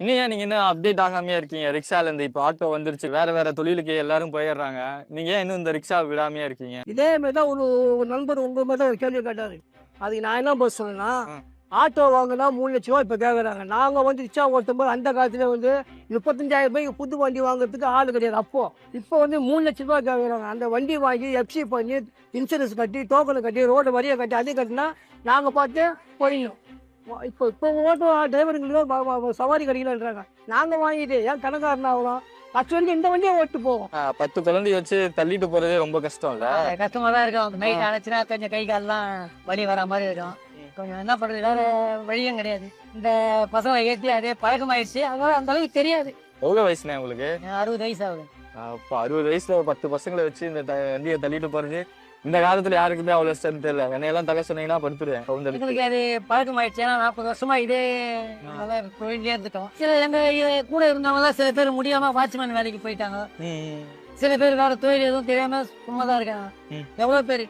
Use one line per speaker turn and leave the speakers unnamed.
இன்னும் ஏன் நீங்க இன்னும் அப்டேட் ஆகாமையே இருக்கீங்க? ரிக்ஷால இருந்து இப்போ ஆட்டோ வந்துருச்சு. வேற வேற தொழிலுக்கு எல்லாரும் போயிடுறாங்க. நீங்க ஏன் இன்னும் இந்த ரிக்ஷா விடாமையே இருக்கீங்க?
இதே மாதிரி தான் ஒரு ஒரு நண்பர் உங்க மாதிரி தான் ஒரு கேள்வி கேட்டாரு. அதுக்கு நான் என்ன பதில் சொன்னேன்னா. ஆட்டோ வாங்கினா மூணு லட்ச ரூபா இப்போ கேட்குறாங்க நாங்கள் வந்து ரிக்ஷா ஓட்டும் போது அந்த காலத்துல வந்து முப்பத்தஞ்சாயிரம் ரூபாய்க்கு புது வண்டி வாங்குறதுக்கு ஆள் கிடையாது. அப்போ இப்போ வந்து மூணு லட்ச ரூபா கேட்குறாங்க அந்த வண்டி வாங்கி எஃப்சி பண்ணி இன்சூரன்ஸ் கட்டி டோக்கன் கட்டி ரோடு வரியை கட்டி அது கட்டினா நாங்கள் பார்த்து போயிடணும். இப்போ இப்போ ஓட்டோ டிரைவருங்களுக்கு சவாரி கிடைக்கலன்றாங்க நாங்கள் வாங்கிட்டு ஏன் கணக்காரன் ஆகலாம் பத்து வரைக்கும் இந்த வண்டியை ஓட்டு போவோம்
பத்து குழந்தைய வச்சு தள்ளிட்டு போறதே ரொம்ப கஷ்டம் இல்ல
கஷ்டமா தான் இருக்கும். நைட் அழைச்சினா கொஞ்சம் கை கால்லாம் வலி வர மாதிரி இருக்கும். கொஞ்சம் என்ன பண்றது? வேற வழியும் கிடையாது. இந்த பசங்க ஏற்றி அதே பழக்கமாயிடுச்சு. அதனால அந்த அளவுக்கு தெரியாது.
எவ்வளவு வயசுனே உங்களுக்கு?
அறுபது வயசு ஆகுது.
அப்போ அறுபது வயசுல ஒரு பத்து பசங்களை வச்சு இந்த வண்டியை தள்ளிட்டு போறது இந்த காலத்துல யாருக்குமே அவ்வளவு ஸ்ட்ரென்த் இல்ல. என்னையெல்லாம் தலை சொன்னீங்கன்னா படுத்துருவேன்.
எங்களுக்கு அது பழக்கமாயிடுச்சு. ஏன்னா நாற்பது வருஷமா இதே தொழிலே இருந்துட்டோம். சில எங்க கூட இருந்தவங்க சில பேர் முடியாம வாட்ச்மேன் வேலைக்கு போயிட்டாங்க. சில பேர் வேற தொழில் எதுவும் தெரியாம சும்மா தான் இருக்காங்க. எவ்வளவு பேர்